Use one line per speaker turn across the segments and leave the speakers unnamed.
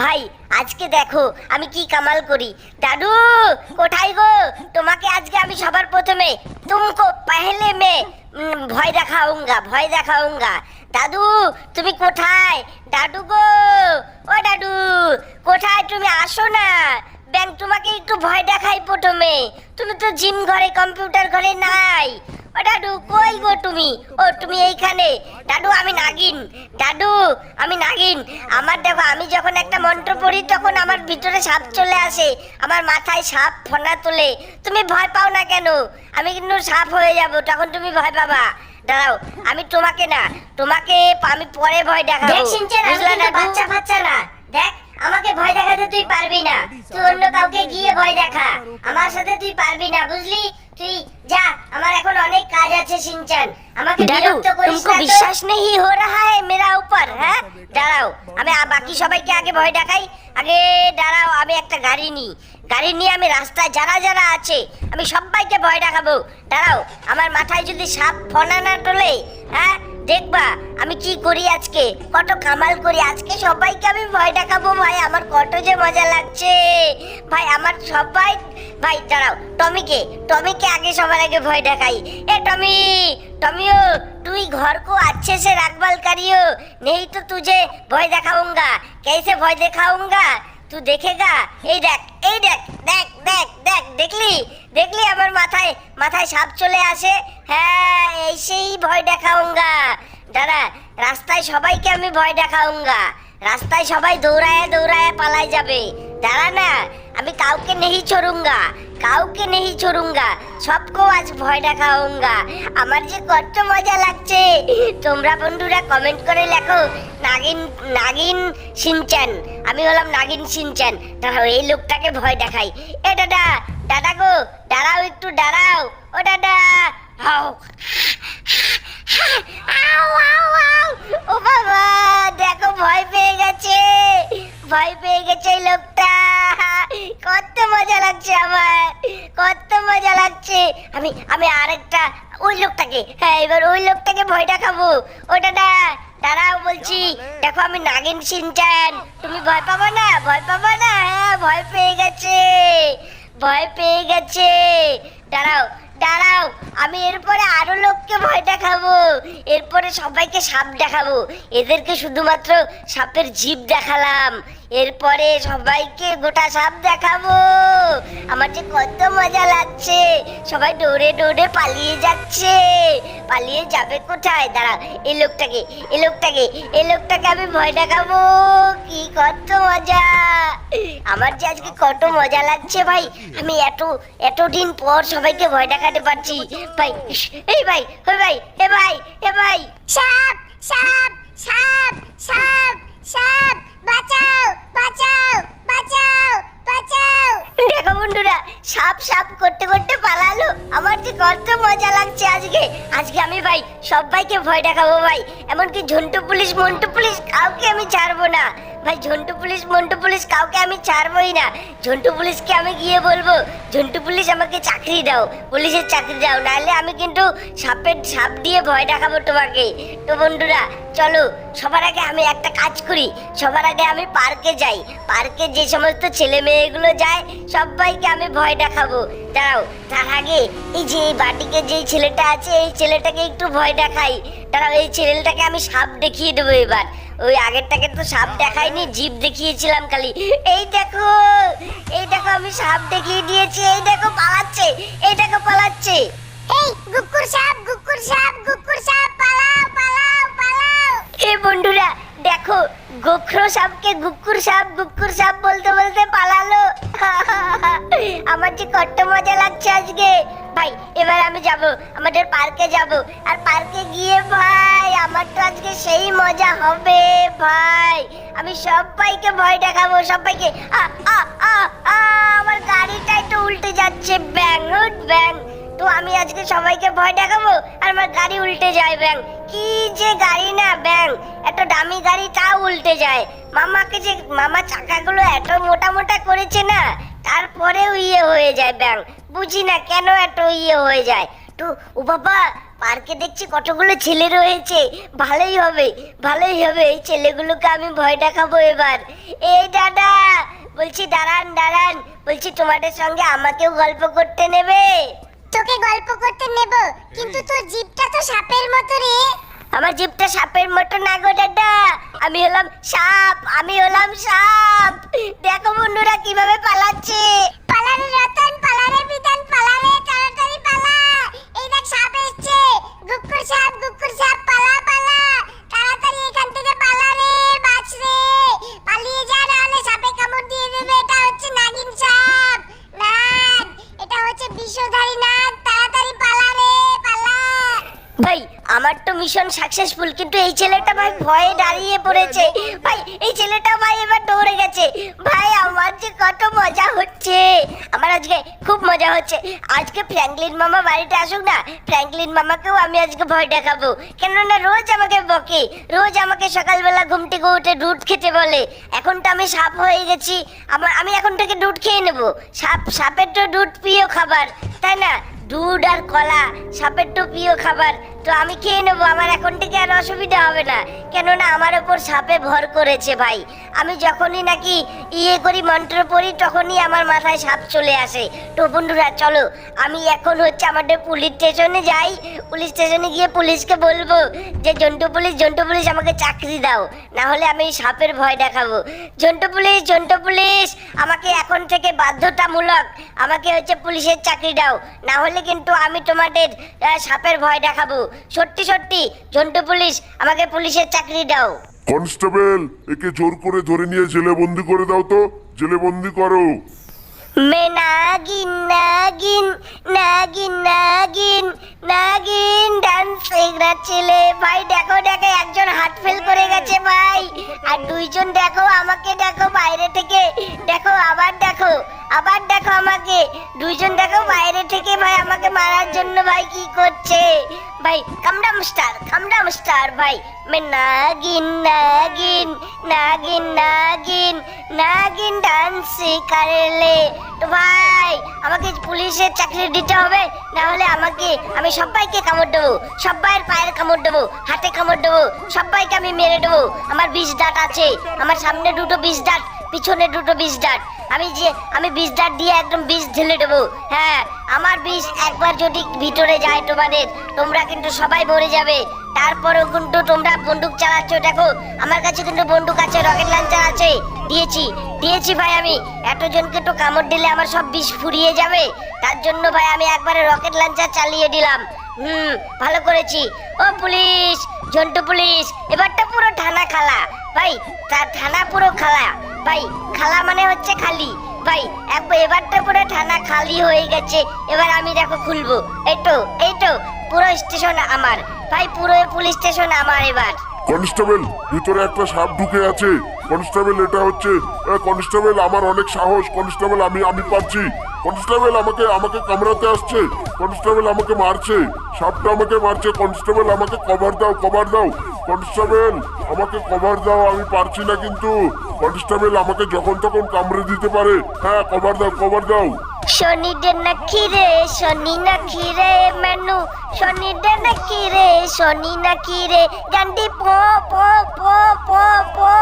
ভাই, আজকে দেখো, আমি কি কামাল করি। দাদু, কোথায় গো? তোমাকে আজকে আমি সবার প্রথমে তুমকো পহলে মে ভয় দেখাউঙ্গা ভয় দেখাউঙ্গা। দাদু, তুমি কোথায়? দাদু গো, ও দাদু, কোথায় তুমি আসো না? ব্যাংক তোমাকে একটু ভয় দেখাই প্রথমে। তুমি তো জিম ঘরে, কম্পিউটার ঘরে নাই। ও দাদু কই গো তুমি? ও তুমি এইখানে। দাদু আমি নাগিন। দাদু আমি নাগিন। আমার দেখো আমি যখন একটা মন্ত্র পড়ি তখন আমার ভিতরে সাপ চলে আসে। আমার মাথায় সাপ ফোনা তোলে। তুমি ভয় পাও না কেন? আমি কিন্তু সাপ হয়ে যাব তখন তুমি ভয় পাবা। দাঁড়াও আমি তোমাকে না তোমাকে আমি পরে ভয় দেখাবো?
বাচ্চা
বাচ্চা না। দেখ আমাকে ভয় দেখাতে তুই পারবি না তুই অন্য কাউকে গিয়ে ভয় দেখা আমার সাথে তুই পারবি না বুঝলি তুই যা আমার এখন অনেক কাজ আছে সিনচান আমাকে
দাদু,
বিরক্ত করিস
तुमको
না তো।
विश्वास
नहीं हो रहा है मेरा ऊपर হ্যাঁ দাঁড়াও আমি আ- বাকি সবাইকে আগে ভয় দেখাই আগে দাঁড়াও আমি একটা গাড়ি নিই গাড়ি নিয়ে আমি রাস্তায় যারা যারা আছে আমি সবাইকে ভয় দেখাবো দাঁড়াও আমার মাথায় যদি সাপ ফনা না তোলে হ্যাঁ দেখবা আমি কি করি আজকে কত কামাল করি আজকে সবাইকে আমি ভয় দেখাবো ভাই আমার কত যে মজা লাগছে ভাই আমার সবাই ভাই দাঁড়াও টমিকে টমিকে আগে সবার আগে ভয় দেখাই এ টমি टमियो तू ही घर को अच्छे से रखभाल करियो नहीं तो तुझे भय दिखाऊंगा कैसे भय दिखाऊंगा তুই দেখে যা এই দেখ এই দেখ দেখ দেখ দেখ, দেখলি? দেখলি আমার মাথায় মাথায় সাপ চলে আসে? হ্যাঁ এই সেই ভয় দেখাওঙ্গা। দাদা, রাস্তায় সবাইকে আমি ভয় দেখাউঙ্গা রাস্তায় সবাই দৌড়ায় দৌড়ায় পালাই যাবে। দাঁড়া না, আমি কাউকে নেই ছড়ুঙ্গা, কাউকে নেই ছড়ুঙ্গা, সবকেও আজ ভয় দেখাউঙ্গা আমার যে কত মজা লাগছে। তোমরা বন্ধুরা কমেন্ট করে লেখো, নাগিন নাগিন সিনচান আমি হলাম নাগিন সিনচান দাঁড়াও এই লোকটাকে ভয় দেখাই। এ দাদা দাদা গো, দাঁড়াও একটু, দাঁড়াও। ও দাদা, হাও। আউ। ও বাবা, দেখো, ভয় পেয়ে গেছে। ভয় পেয়ে গেছে লোকটা। কত মজা লাগছে আমার, কত মজা লাগছে। আমি আমি আরেকটা, ওই লোকটাকে হ্যাঁ এবার ওই লোকটাকে ভয় দেখাবো। ও দাদা দাঁড়াও বলছি। দেখো আমি নাগিন সিনচান। তুমি ভয় পাবো না, ভয় পাবো না হ্যাঁ ভয় পেয়ে গেছে, ভয় পেয়ে গেছে। দাঁড়াও দাঁড়াও, আমি এরপরে আরও লোককে ভয় দেখাবো। এরপরে সবাইকে সাপ দেখাবো। এদেরকে শুধুমাত্র সাপের জিভ দেখালাম। এরপরে সবাইকে গোটা সাপ দেখাবো। আমার যে কত মজা লাগছে। সবাই দৌড়ে দৌড়ে পালিয়ে যাচ্ছে। পালিয়ে যাবে কোথায়? দাঁড়া, এই লোকটাকে এই লোকটাকে এই লোকটাকে আমি ভয় দেখাবো। কি কত মজা। আমার যে আজকে কত মজা লাগছে ভাই। আমি এত, এতদিন পর সবাইকে ভয় দেখাতে পারছি। ভাই এই ভাই ওই ভাই এ ভাই এ ভাই।
সাপ সাপ সাপ সাপ সাপ। বাঁচাও বাঁচাও বাঁচাও বাঁচাও।
দেখো বন্ধুরা, সাপ সাপ করতে করতে পালালো। আমার যে কত মজা লাগছে আজকে। আজকে আমি ভাই, সবাইকে ভয় দেখাবো ভাই। এমনকি ঝন্টু পুলিশ, মন্টু পুলিশ, কাউকে আমি ছাড়বো না। ভাই, ঝন্টু পুলিশ, মন্টু পুলিশ কাউকে আমি ছাড়বোই না। ঝন্টু পুলিশকে আমি গিয়ে বলব, ঝন্টু পুলিশ, আমাকে চাকরি দাও। পুলিশের চাকরি দাও। নাহলে আমি কিন্তু সাপের সাপ দিয়ে ভয় দেখাবো তোমাকে। তো বন্ধুরা, চলো, সবার আগে আমি একটা কাজ করি। সবার আগে আমি পার্কে যাই। পার্কে যে সমস্ত ছেলে মেয়েগুলো যায়, সবাইকে আমি ভয় দেখাবো। দাঁড়াও, তার আগে এই যে এই বাটিকে যে ছেলেটা আছে, এই ছেলেটাকে একটু ভয় দেখাই। দাঁড়াও, এই ছেলেটাকে আমি সাপ দেখিয়ে দেবো এবার। ওই আগেরটাকে তো সাপ দেখাইনি জিপ দেখিয়েছিলাম খালি। এই দেখো এই দেখো আমি সাপ দেখিয়ে দিয়েছি এই দেখো পালাচ্ছে এই দেখো পালাচ্ছে।
এই গুকুর সাপ গুকুর সাপ গুকুর সাপ পালাও পালাও পালাও।
এ বন্ধুরা দেখো গোখরো সাপকে গুকুর সাপ গুকুর সাপ বলতে বলতে পালালো। আমার যে কত মজা লাগছে আজকে। ভাই এবার আমি যাব আমাদের পার্কে যাব। আজকে সেই মজা হবে, ভাই। আমি সবাইকে ভয় দেখাবো, সবাইকে। আমার গাড়িটাই তো উল্টে যাচ্ছে, ব্যাং, হুট, ব্যাং। তো আমি আজকে সবাইকে ভয় দেখাবো, আর আমার গাড়ি উল্টে যায়, ব্যাং। কি যে গাড়ি না, ব্যাং। এত দামি গাড়ি তাও উল্টে যায়। মামাকে যে, মামা চাকাগুলো এত মোটা মোটা করেছে না, তারপরেও ইয়ে হয়ে যায়, ব্যাং। বুঝি না কেন এত ইয়ে হয়ে যায়। তো, ও বাবা পার্কে দেখছি কতগুলো ছেলে রয়েছে। ভালোই হবে ভালোই হবে। এই ছেলেগুলোকে আমি ভয় দেখাবো এবার। এই দাদা বলছি দাঁড়ান দাঁড়ান। বলছি তোমাদের সঙ্গে আমাকেও গল্প করতে নেবে।
তোকে গল্প করতে নেব কিন্তু তোর জিভটা তো সাপের মতো রে।
আমার জিভটা সাপের মতো না গো দাদা। আমি হলাম সাপ আমি হলাম সাপ। দেখো বন্ধুরা কীভাবে পালাচ্ছে।
পালারে রতন পালারে বিধান পালারে তাড়াতাড়ি পালা এই দেখ সাপ এসছে গুক্কুর সাপ
মিশন সাকসেসফুল, কিন্তু এই ছেলেটা ভাই ভয়ে দাঁড়িয়ে পড়েছে। ভাই, এই ছেলেটা ভাই এবার দৌড়ে গেছে। ভাই, আমার যে কত মজা হচ্ছে। আমার আজকে খুব মজা হচ্ছে। আজকে ফ্র্যাঙ্কলিন মামা বাড়িতে আসুক না, ফ্র্যাঙ্কলিন মামাকেও আমি আজকে ভয় দেখাবো। কেননা রোজ আমাকে বকে, রোজ আমাকে সকালবেলা ঘুম থেকে উঠে দুধ খেতে বলে। এখন তো আমি সাপ হয়ে গেছি, আমার, আমি এখন থেকে দুধ খেয়ে নেব। সাপ, সাপের তো দুধ প্রিয় খাবার, তাই না? দুধ আর কলা, সাপের তো প্রিয় খাবার। তো আমি খেয়ে নেব, আমার এখন থেকে আর অসুবিধা হবে না? কেননা আমার ওপর সাপে ভর করেছে ভাই। আমি যখনই নাকি ইয়ে করি, মন্ত্র পড়ি, তখনই আমার মাথায় সাপ চলে আসে। তো বন্ধুরা, চলো, আমি এখন হচ্ছে আমাদের পুলিশ স্টেশনে যাই। পুলিশ স্টেশনে গিয়ে পুলিশকে বলব যে, জন্টু পুলিশ জন্টু পুলিশ, আমাকে চাকরি দাও। না হলে আমি সাপের ভয় দেখাবো। জন্টু পুলিশ জন্টু পুলিশ, আমাকে এখন থেকে বাধ্যতামূলক আমাকে হচ্ছে পুলিশের চাকরি দাও। না হলে কিন্তু আমি তোমাদের সাপের ভয় দেখাবো। সত্যি সত্যি জন্টু পুলিশ আমাকে পুলিশের চাকরি দাও।
কনস্টেবল একে জোর করে ধরে নিয়ে জেলে বন্দি করে দাও তো জেলে বন্দি করো।
মে নাগিন নাগিন নাগিন এগরা ছেলে ভাই, দেখো দেখো, একজন হাত ফেল করে গেছে ভাই। আর দুইজন দেখো, আমাকে দেখো বাইরে থেকে। দেখো, আবার দেখো আবার দেখো আমাকে। দুইজন দেখো বাইরে থেকে ভাই আমাকে মারার জন্য ভাই কি করছে? ভাই কামডাম স্টার কামডাম স্টার ভাই। মে নাগিন নাগিন নাগিন নাগিন নাগিন ডান্স করলে। ভাই, আমাকে পুলিশের চাকরি দিতে হবে না হলে আমাকে, আমি সবাইকে কামড় দেবো সবাইয়ের পায়ের কামড় দেবো, হাতে কামড় দেবো সবাইকে আমি মেরে দেবো। আমার বিষ দাঁত আছে, আমার সামনে দুটো বিষ দাঁত পিছনে দুটো বিষ দাঁত আমি যে, আমি বিষ দাঁত দিয়ে একদম বিষ ঢেলে দেবো। হ্যাঁ আমার বিষ একবার যদি ভিতরে যায় তোমাদের, তোমরা কিন্তু সবাই মরে যাবে। তারপরেও কিন্তু তোমরা বন্দুক চালাচ্ছ। দেখো, আমার কাছে কিন্তু বন্দুক আছে, রকেট লঞ্চার আছে। দিয়েছি দিয়েছি ভাই আমি। এতজনকে তো কামড় দিলে আমার সব বিষ ফুরিয়ে যাবে। তার জন্য ভাই আমি একবারে রকেট লঞ্চার চালিয়ে দিলাম। হুম, ভালো করেছি। ও পুলিশ জন্টু পুলিশ, এবারটা পুরো থানা খালা। ভাই, তা- থানা পুরো খালা। ভাই, খালা মানে হচ্ছে খালি। ভাই এবারটা পুরো থানা খালি হয়ে গেছে। এবার আমি দেখো খুলবো। এই তো এই তো, পুরো স্টেশন আমার। ভাই, পুরো পুলিশ স্টেশন আমার এবার।
কনস্টেবল, ভিতরে একটা সাপ ঢুকে আছে। কনস্টেবল, এটা হচ্ছে কনস্টেবল, আমার অনেক সাহস। কনস্টেবল, আমি আমি পারছি। কনস্টেবল আমাকে আমাকে কামড়াতে আসছে। কনস্টেবল আমাকে মারছে। সাপটা আমাকে মারছে। কনস্টেবল আমাকে কভার দাও কভার দাও। কনস্টেবল, আমাকে কভার দাও, আমি পারছি না কিন্তু। কনস্টেবল আমাকে যখন তখন কামড়ে দিতে পারে। হ্যাঁ কভার দাও কভার দাও।
শনি দে নাকি রে, শনি নাকি রে, মেনু। শনি দে নাকি রে, শনি নাকি রে। গান্ডি, পো পো পো পো পো।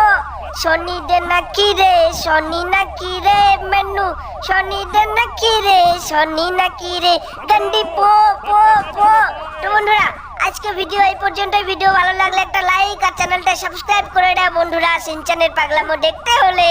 শনি দে নাকি রে, শনি নাকি রে মেনু? শনি দে নাকি রে, শনি নাকি রে? গন্ডি, পো পো পো। তো বন্ধুরা, আজকে ভিডিও এই পর্যন্ত ভিডিও ভালো লাগলে একটা লাইক আর চ্যানেলটা সাবস্ক্রাইব করে দাও। বন্ধুরা, সিনচানের পাগলামো দেখতে হলে।